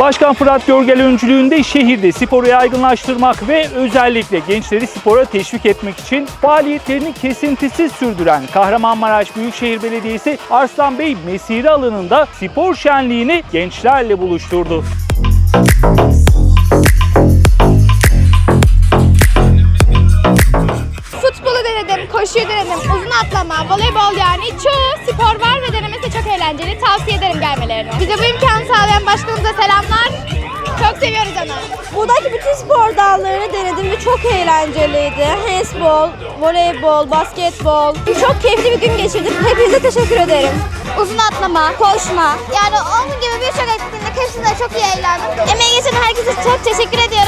Başkan Fırat Görgel öncülüğünde şehirde sporu yaygınlaştırmak ve özellikle gençleri spora teşvik etmek için faaliyetlerini kesintisiz sürdüren Kahramanmaraş Büyükşehir Belediyesi Arslan Bey Mesire alanında spor şenliğini gençlerle buluşturdu. Futbolu denedim, koşuyu denedim, uzun atlama, voleybol yani çoğu spor var ve denemesi de çok eğlenceli. Tavsiye ederim gelmelerini. Bize bu imkanı sağlayan başkanımıza selamlar. Seviyoruz onu. Buradaki bütün spor dallarını denedim ve çok eğlenceliydi. Handball, voleybol, basketbol. Çok keyifli bir gün geçirdim. Hepinize teşekkür ederim. Uzun atlama, koşma. Yani onun gibi birçok etkinlik hepsinde çok iyi eğlendim. Emeği geçen herkese çok teşekkür ediyorum.